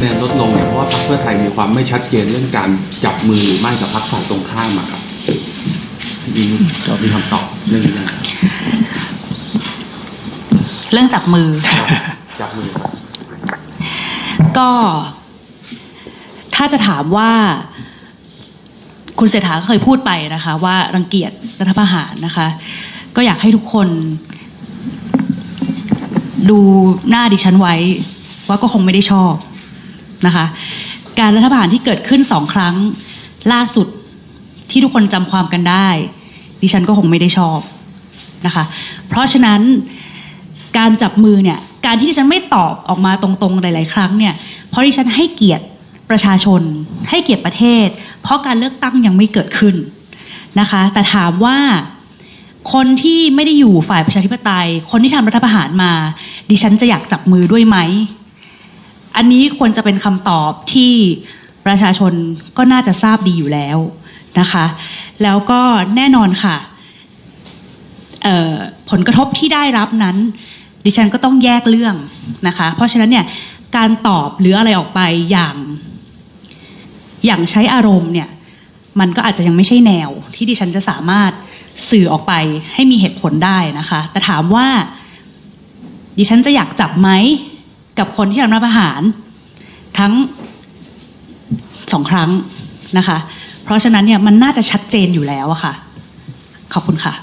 คะแนนลดลงเนี่ยเพราะว่าพรรคเพื่อไทยมีความไม่ชัดเจนเรื่องการจับมือหรือไม่กับพรรคฝ่ายตรงข้ามอะครับมีมีคำตอบเรื่องนี้ยังไงเรื่องจับมือ จับมือครับก็ ถ้าจะถามว่า คุณเศรษฐาก็เคยพูดไปนะคะ ว่ารังเกียจรัฐประหารนะคะ ก็อยากให้ทุกคน ดูหน้าดิฉันไว้ ว่าก็คงไม่ได้ชอบ นะคะ การรัฐประหารที่เกิดขึ้นสองครั้งล่าสุดที่ทุกคนจำความกันได้ ดิฉันก็คงไม่ได้ชอบนะคะ เพราะฉะนั้นการจับมือเนี่ยการที่ดิฉันไม่ตอบออกมาตรงๆหลาย ๆ ครั้งเนี่ยเพราะดิฉันให้เกียรติประชาชน ให้เกียรติประเทศ เพราะการเลือกตั้งยังไม่เกิดขึ้นนะคะ แต่ถามว่าคนที่ไม่ได้อยู่ฝ่ายประชาธิปไตย คนที่ทำรัฐประหารมา ดิฉันจะอยากจับมือด้วยไหม อันนี้ควรจะเป็นคำตอบที่ประชาชนก็น่าจะทราบดีอยู่แล้วนะคะ แล้วก็แน่นอนค่ะผลกระทบที่ได้รับนั้น ดิฉันก็ต้องแยกเรื่องนะคะ เพราะฉะนั้นเนี่ยการตอบหรืออะไรออกไปอย่าง อย่างใช้อารมณ์เนี่ยมันก็อาจจะยังไม่ใช่แนว ที่ดิฉันจะสามารถสื่อออกไปให้มีเหตุผลได้นะคะ แต่ถามว่า ดิฉันจะอยากจับไหม กับคนที่ทำรัฐประหาร ทั้งสองครั้งนะคะ เพราะฉะนั้นเนี่ยมันน่าจะชัดเจนอยู่แล้วอะค่ะ ขอบคุณค่ะ